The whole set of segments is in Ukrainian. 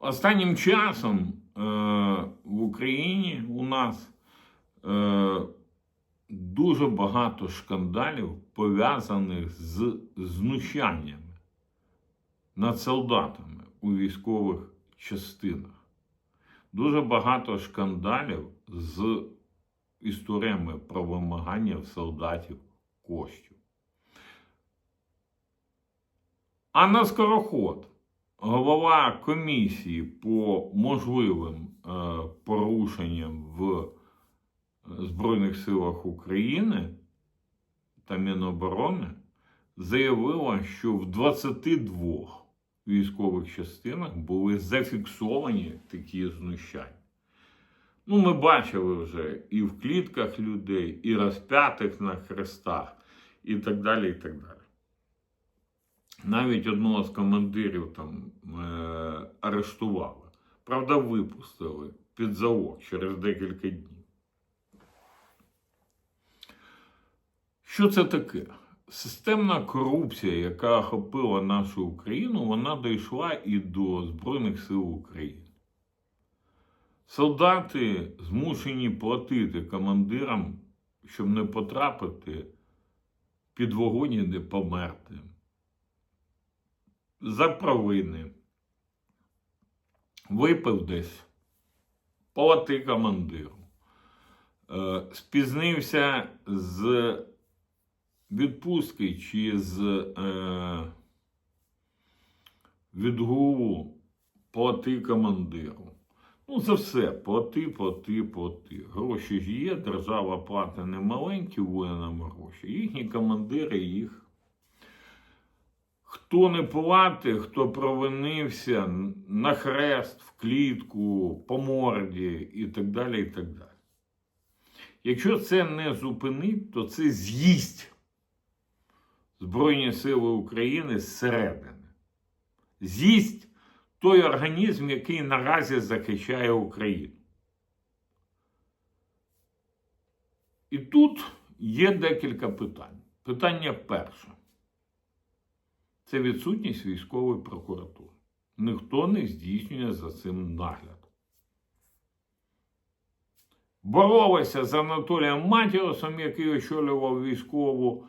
Останнім часом е, в Україні у нас е, дуже багато шкандалів пов'язаних з знущаннями над солдатами у військових частинах. Дуже багато шкандалів з історіями про вимагання в солдатів коштів. Анна Скороход, голова комісії по можливим е, порушенням в Збройних силах України та Міноборони, заявила, що в 22 військових частинах були зафіксовані такі знущання. Ну, ми бачили вже і в клітках людей, і розп'ятих на хрестах, і так далі, і так далі. Навіть одного з командирів там е- арештували. Правда, випустили під залог через декілька днів. Що це таке? Системна корупція, яка охопила нашу Україну, вона дійшла і до Збройних сил України. Солдати змушені платити командирам, щоб не потрапити під вогонь і не померти. За провини. Випив десь, плати командиру. Е, спізнився з відпустки чи з е, відгулу плати командиру. Ну, за все, плати, плати, плати. Гроші ж є, держава платить не маленькі воїнам гроші. Їхні командири їх. Хто не платить, хто провинився на хрест, в клітку, по морді і так далі. і так далі. Якщо це не зупинить, то це з'їсть Збройні Сили України зсередини. З'їсть той організм, який наразі захищає Україну. І тут є декілька питань. Питання перше. Це відсутність військової прокуратури. Ніхто не здійснює за цим нагляд. Боролися з Анатолієм Матіосом, який очолював військову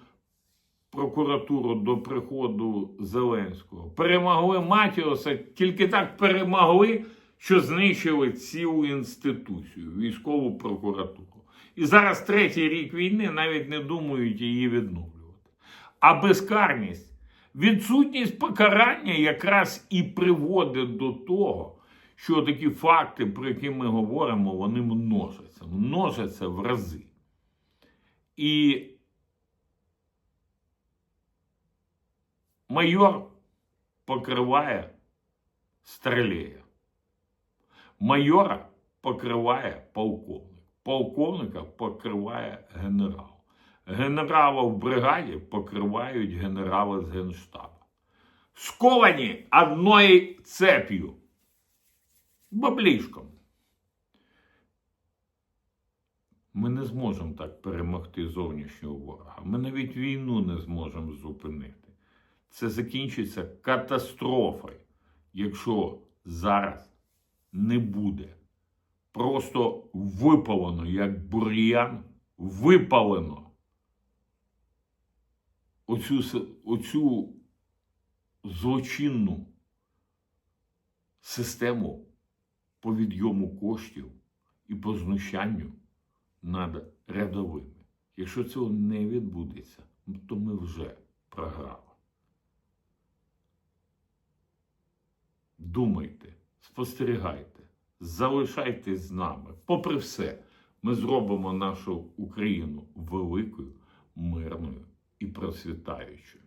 прокуратуру до приходу Зеленського. Перемогли Матіоса, тільки так перемогли, що знищили цілу інституцію, військову прокуратуру. І зараз третій рік війни навіть не думають її відновлювати. А безкарність, відсутність покарання якраз і приводить до того, що такі факти, про які ми говоримо, вони множаться, множаться в рази. І майор покриває стрелея. Майора покриває полковник. Полковника покриває генерал. Генерала в бригаді покривають генерали з Генштабу. Сковані одною цеп'ю. Баблішком. Ми не зможемо так перемогти зовнішнього ворога. Ми навіть війну не зможемо зупинити. Це закінчиться катастрофою, якщо зараз не буде просто випалено, як бур'ян, випалено оцю, оцю злочинну систему по відйому коштів і по знущанню над рядовими. Якщо цього не відбудеться, то ми вже програли. Думайте, спостерігайте, залишайтесь з нами. Попри все, ми зробимо нашу Україну великою, мирною і процвітаючою.